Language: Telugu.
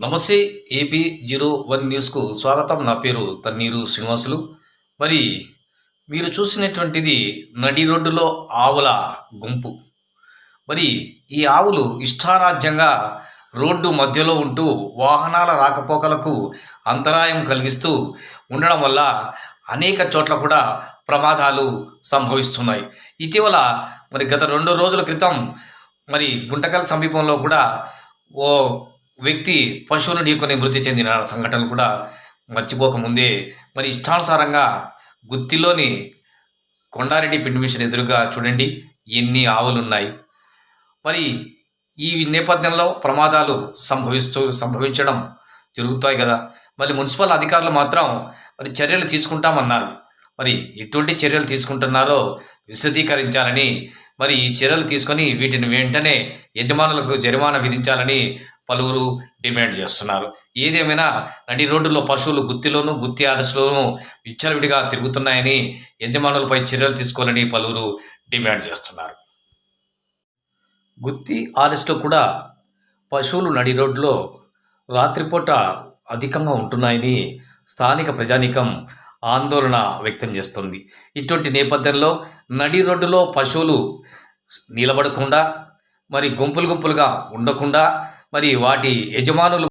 నమస్తే ఏపీ జీరో వన్ న్యూస్కు స్వాగతం. నా పేరు తన్నీరు శ్రీనివాసులు. మరి మీరు చూసినటువంటిది నడి రోడ్డులో ఆవుల గుంపు. మరి ఈ ఆవులు ఇష్టారాజ్యంగా రోడ్డు మధ్యలో ఉంటూ వాహనాల రాకపోకలకు అంతరాయం కలిగిస్తూ ఉండడం వల్ల అనేక చోట్ల కూడా ప్రమాదాలు సంభవిస్తున్నాయి. ఇటీవల మరి గత రెండు రోజుల క్రితం మరి గుంటకల్ సమీపంలో కూడా ఓ వ్యక్తి పశువును ఢీకొని మృతి చెందిన సంఘటనలు కూడా మర్చిపోకముందే మరి ఇష్టానుసారంగా గుత్తిలోని కొండారెడ్డి పిండి మిషన్ ఎదురుగా చూడండి ఎన్ని ఆవులు ఉన్నాయి మరి ఈ నేపథ్యంలో ప్రమాదాలు సంభవిస్తూ సంభవించడం జరుగుతాయి కదా. మరి మున్సిపల్ అధికారులు మాత్రం మరి చర్యలు తీసుకుంటామన్నారు. మరి ఎటువంటి చర్యలు తీసుకుంటున్నారో విశదీకరించాలని మరి ఈ చర్యలు తీసుకొని వీటిని వెంటనే యజమానులకు జరిమానా విధించాలని పలువురు డిమాండ్ చేస్తున్నారు. ఏదేమైనా నడి రోడ్డులో పశువులు గుత్తిలోనూ గుత్తి ఆదర్శలోనూ విచ్చలవిడిగా తిరుగుతున్నాయని యజమానులపై చర్యలు తీసుకోవాలని పలువురు డిమాండ్ చేస్తున్నారు. గుత్తి ఆర్ఎస్లో కూడా పశువులు నడి రోడ్లో రాత్రిపూట అధికంగా ఉంటున్నాయని స్థానిక ప్రజానీకం ఆందోళన వ్యక్తం చేస్తుంది. ఇటువంటి నేపథ్యంలో నడి రోడ్డులో పశువులు నిలబడకుండా మరి గుంపులు గుంపులుగా ఉండకుండా మరి వాటి యజమానులు